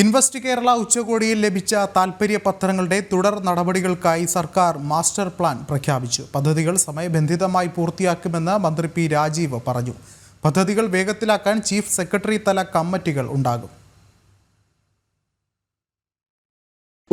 Invest Kerala ഉച്ചകോടിയിൽ ലഭിച്ച താൽപ്പര്യ പത്രങ്ങളുടെ തുടർ നടപടികൾക്കായി സർക്കാർ മാസ്റ്റർ പ്ലാൻ പ്രഖ്യാപിച്ചു. പദ്ധതികൾ സമയബന്ധിതമായി പൂർത്തിയാക്കുമെന്ന് മന്ത്രി പി രാജീവ് പറഞ്ഞു. പദ്ധതികൾ വേഗത്തിലാക്കാൻ ചീഫ് സെക്രട്ടറി തല കമ്മിറ്റികൾ ഉണ്ടാകും.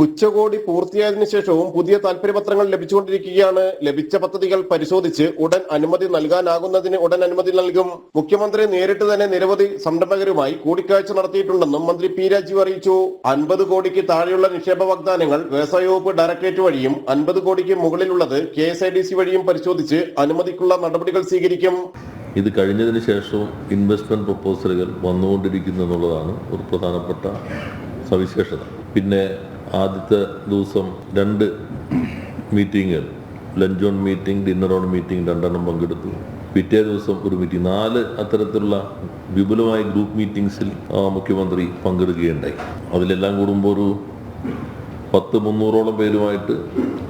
ഉച്ചകോടി പൂർത്തിയായതിനു ശേഷവും പുതിയ താല്പര്യപത്രങ്ങൾ ലഭിച്ചുകൊണ്ടിരിക്കുകയാണ്. ലഭിച്ച പദ്ധതികൾ പരിശോധിച്ച് ഉടൻ അനുമതി നൽകാനാകുന്നതിന് ഉടൻ അനുമതി നൽകും. മുഖ്യമന്ത്രി നേരിട്ട് തന്നെ നിരവധി സംരംഭകരുമായി കൂടിക്കാഴ്ച നടത്തിയിട്ടുണ്ടെന്നും മന്ത്രി പി രാജീവ് അറിയിച്ചു. അൻപത് കോടിക്ക് താഴെയുള്ള നിക്ഷേപ വാഗ്ദാനങ്ങൾ വ്യവസായ വകുപ്പ് ഡയറക്ടറേറ്റ് വഴിയും അൻപത് കോടിക്ക് മുകളിലുള്ളത് K S I D C വഴിയും പരിശോധിച്ച് അനുമതിക്കുള്ള നടപടികൾ സ്വീകരിക്കും. ഇത് കഴിഞ്ഞതിന് ശേഷവും ഇൻവെസ്റ്റ്മെന്റ് പ്രപ്പോസലുകൾ വന്നുകൊണ്ടിരിക്കുന്നു എന്നുള്ളതാണ് ഒരു പ്രധാനപ്പെട്ട സവിശേഷത. പിന്നെ ആദ്യത്തെ ദിവസം രണ്ട് മീറ്റിങ്ങുകൾ lunch on meeting dinner on meeting രണ്ടെണ്ണം പങ്കെടുത്തു. പിറ്റേ ദിവസം ഒരു മീറ്റിംഗ് നാല് അത്തരത്തിലുള്ള വിപുലമായ ഗ്രൂപ്പ് മീറ്റിംഗ്സിൽ മുഖ്യമന്ത്രി പങ്കെടുക്കുകയുണ്ടായി. അതിലെല്ലാം കൂടുമ്പോൾ ഒരു പത്ത് മുന്നൂറോളം പേരുമായിട്ട്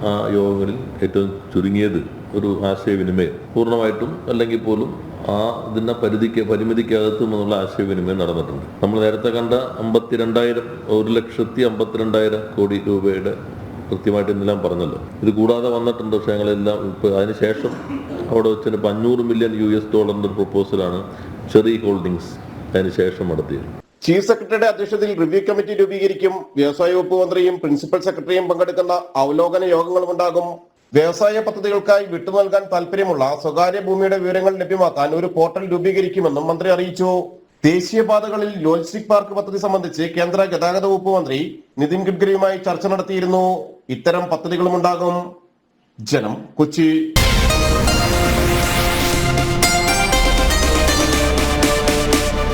ആ യോഗങ്ങളിൽ ഏറ്റവും ചുരുങ്ങിയത് ഒരു ആശയവിനിമയം. പൂർണമായിട്ടും അല്ലെങ്കിൽ പോലും ആ ഇതിന്റെ പരിധിക്ക് പരിമിതിക്കകത്തും എന്നുള്ള ആശയവിനിമയം നടന്നിട്ടുണ്ട്. നമ്മൾ നേരത്തെ കണ്ട അമ്പത്തിരണ്ടായിരം ഒരു ലക്ഷത്തി അമ്പത്തിരണ്ടായിരം കോടി രൂപയുടെ കൃത്യമായിട്ട് ഇന്നെല്ലാം പറഞ്ഞല്ലോ. ഇത് കൂടാതെ വന്നിട്ടുണ്ട് പക്ഷേ ഞങ്ങളെല്ലാം ഇപ്പോൾ അതിനുശേഷം അവിടെ വെച്ചിട്ട് ഇപ്പം അഞ്ഞൂറ് മില്യൺ യു എസ് ഡോളറിന്റെ പ്രപ്പോസലാണ് ചെറി ഹോൾഡിങ്സ് അതിനുശേഷം നടത്തിയത്. ചീഫ് സെക്രട്ടറിയുടെ അധ്യക്ഷതയിൽ റിവ്യൂ കമ്മിറ്റി രൂപീകരിക്കും. വ്യവസായ വകുപ്പ് മന്ത്രിയും പ്രിൻസിപ്പൽ സെക്രട്ടറിയും പങ്കെടുക്കുന്ന അവലോകന യോഗങ്ങളും ഉണ്ടാകും. വ്യവസായ പദ്ധതികൾക്കായി വിട്ടു നൽകാൻ താല്പര്യമുള്ള സ്വകാര്യ ഭൂമിയുടെ വിവരങ്ങൾ ലഭ്യമാക്കാൻ ഒരു പോർട്ടൽ രൂപീകരിക്കുമെന്നും മന്ത്രി അറിയിച്ചു. ദേശീയപാതകളിൽ ലോജിസ്റ്റിക് പാർക്ക് പദ്ധതി സംബന്ധിച്ച് കേന്ദ്ര ഗതാഗത വകുപ്പ് മന്ത്രി നിതിൻ ഗഡ്കരിയുമായി ചർച്ച നടത്തിയിരുന്നു. ഇത്തരം പദ്ധതികളും ഉണ്ടാകും. ജനം കൊച്ചി.